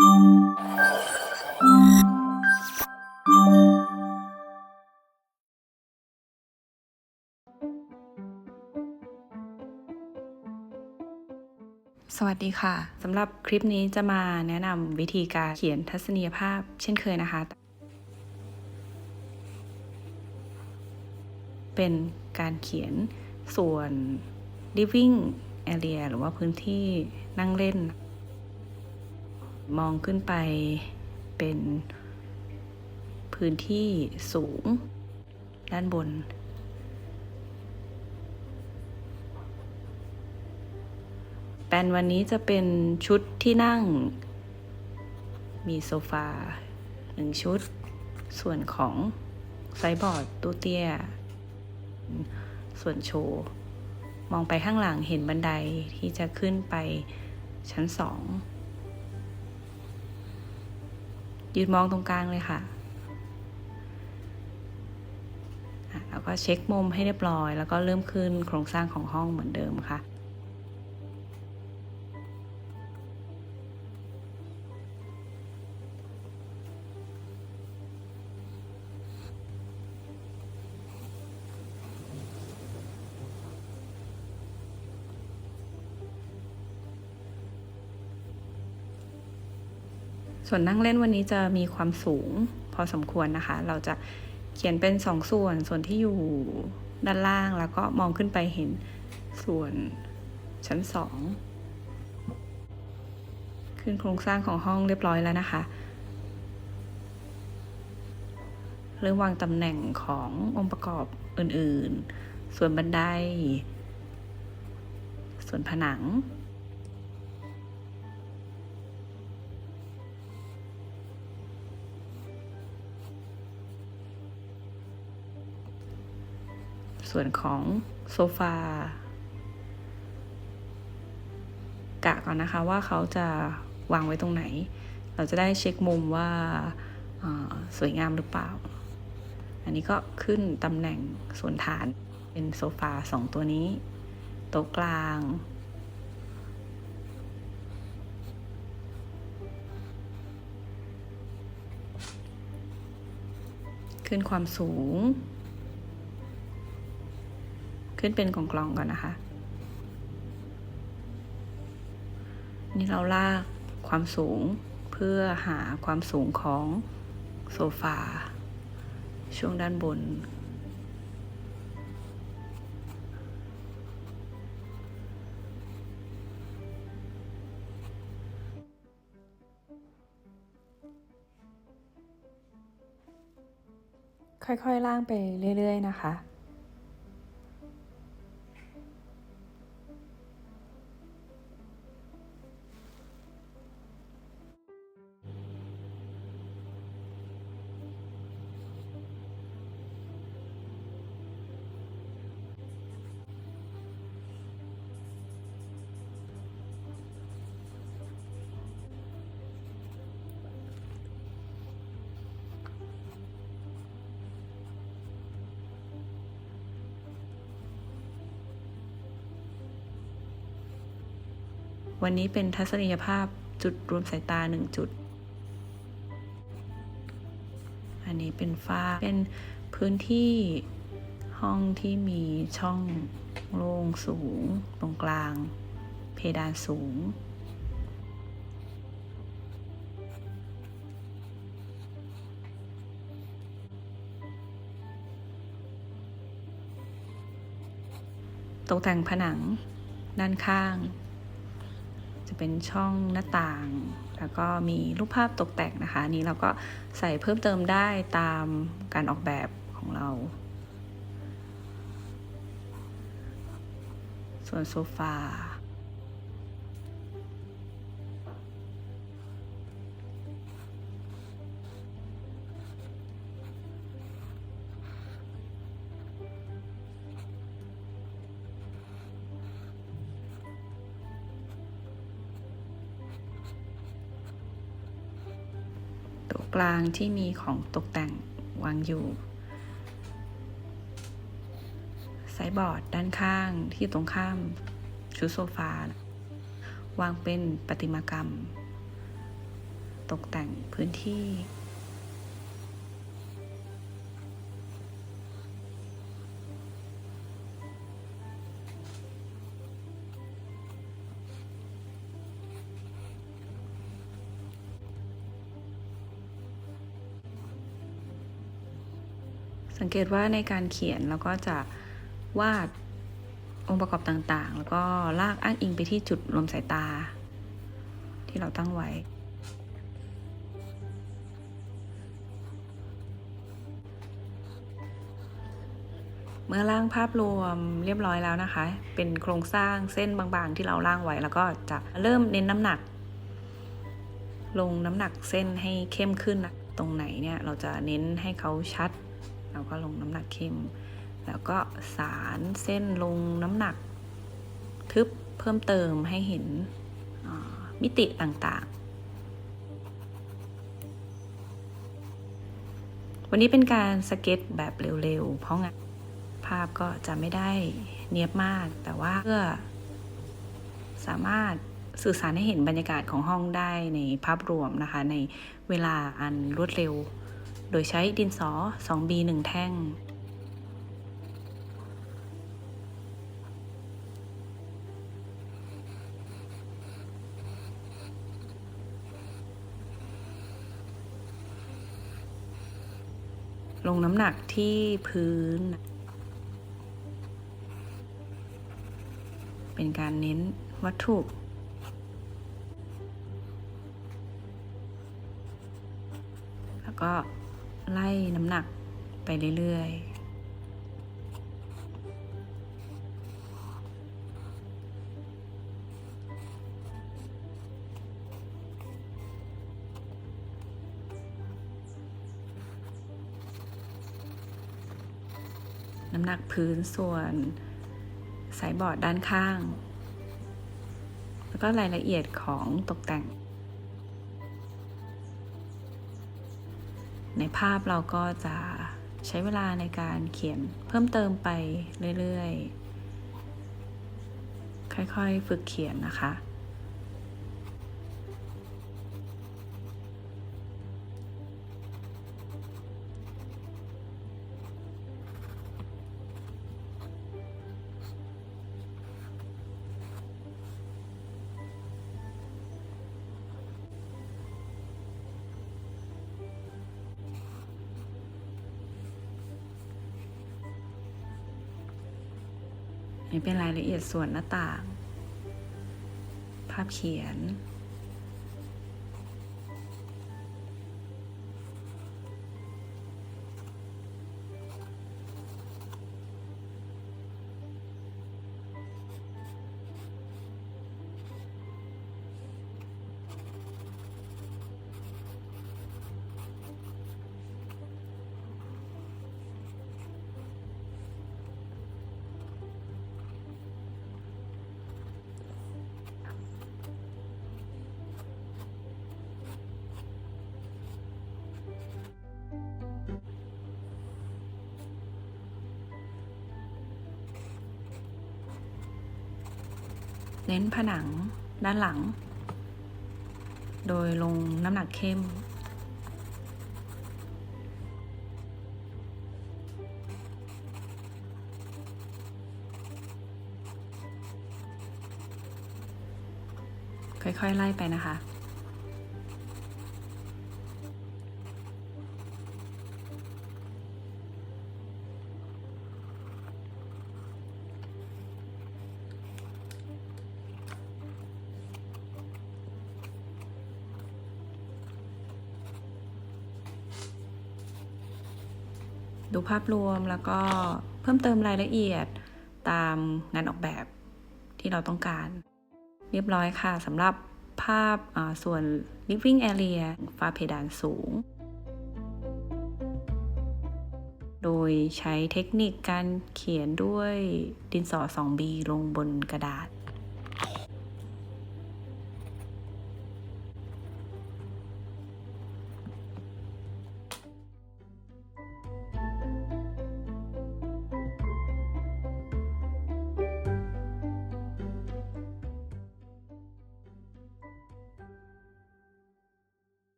สวัสดีค่ะสำหรับคลิปนี้จะมาแนะนำวิธีการเขียนทัศนียภาพเช่นเคยนะคะ เป็นการเขียนส่วน living area หรือว่าพื้นที่นั่งเล่น มองขึ้นไปเป็นพื้นที่สูง ด้านบน แปนวันนี้จะเป็นชุดที่นั่ง มีโซฟาหนึ่งชุด ส่วนของไซบอร์ดตู้เตี้ย ส่วนโชว์ มองไปข้างหลังเห็นบันไดที่จะขึ้นไปชั้นสอง ยืนมองตรงกลางเลยค่ะแล้วก็เช็คมุมให้เรียบร้อย แล้วก็เริ่มขึ้นโครงสร้างของห้องเหมือนเดิมค่ะ ส่วนนั่งเล่นวันนี้จะมีความสูงพอสมควรนะคะ เราจะเขียนเป็นสองส่วนส่วนที่อยู่ด้านล่างแล้วก็มองขึ้นไปเห็นส่วนชั้นสองขึ้นโครงสร้างของห้องเรียบร้อยแล้วนะคะเริ่มวางตำแหน่งขององค์ประกอบอื่น ๆ ส่วนบันได ส่วนผนัง ส่วนของโซฟากะก่อนนะคะว่าเขาจะวางไว้ตรงไหน เราจะได้เช็คมุมว่าสวยงามหรือเปล่า อันนี้ก็ขึ้นตำแหน่งส่วนฐานเป็นโซฟาสองตัวนี้ โต๊ะกลาง ขึ้นความสูง ขึ้นเป็นกล่องๆก่อนนะคะ นี่เราลากความสูงเพื่อหาความสูงของโซฟา ช่วงด้านบน ค่อยๆล่างไปเรื่อย ๆ นะคะ วันนี้เป็นทัศนียภาพจุดรวมสายตาหนึ่งจุด อันนี้เป็นฝ้า เป็นพื้นที่ห้องที่มีช่องโล่งสูง ตรงกลาง เพดานสูง ตกแต่งผนังด้านข้าง จะเป็นช่องหน้าต่าง แล้วก็มีรูปภาพตกแต่งนะคะอันนี้เราก็ใส่เพิ่มเติมได้ตามการออกแบบของเรา ส่วนโซฟา ต๊ะกลางที่มีของตกแต่งวางอยู่ไซบอร์ดด้านข้างที่ตรงข้ามชุดโซฟาวางเป็นประติมากรรม ตกแต่งพื้นที่ สังเกตว่าในการเขียนเราก็จะวาดองค์ประกอบต่างๆ แล้วก็ลากอ้างอิงไปที่จุดรวมสายตา ที่เราตั้งไว้ เมื่อร่างภาพรวมเรียบร้อยแล้วนะคะ เป็นโครงสร้างเส้นบางๆ ที่เราร่างไว้ แล้วก็จะเริ่มเน้นน้ำหนัก ลงน้ำหนักเส้นให้เข้มขึ้นนะตรงไหนเนี่ยเราจะเน้นให้เขาชัด เราก็ลงน้ำหนักเข้ม แล้วก็สารเส้นลงน้ำหนักทึบเพิ่มเติมให้เห็นมิติต่างๆ วันนี้เป็นการสเก็ตแบบเร็วๆ เพราะงั้นภาพก็จะไม่ได้เนียบมาก แต่ว่าเพื่อสามารถสื่อสารให้เห็นบรรยากาศของห้องได้ในภาพรวมนะคะ ในเวลาอันรวดเร็ว โดยใช้ดินสอ 2B 1 แท่ง ลงน้ำหนักที่พื้น เป็นการเน้นวัตถุแล้วก็ เรื่อยๆน้ำหนักพื้นส่วนสายบอร์ดด้านข้าง แล้วก็รายละเอียดของตกแต่ง ในภาพเราก็จะ ใช้เวลาในการเขียนเพิ่มเติมไปเรื่อยๆ ค่อยๆ ฝึกเขียนนะคะ นี่เป็นรายละเอียดส่วนหน้าต่าง ภาพเขียน เน้นผนังด้านหลัง โดยลงน้ำหนักเข้ม ค่อยๆ ไล่ไปนะคะ ดูภาพรวมแล้วก็เพิ่มเติมรายละเอียดตามงานออกแบบที่เราต้องการ เรียบร้อยค่ะสำหรับภาพอ่าส่วน living area ฝ้าเพดานสูง โดยใช้เทคนิคการเขียนด้วยดินสอ 2B ลงบนกระดาษ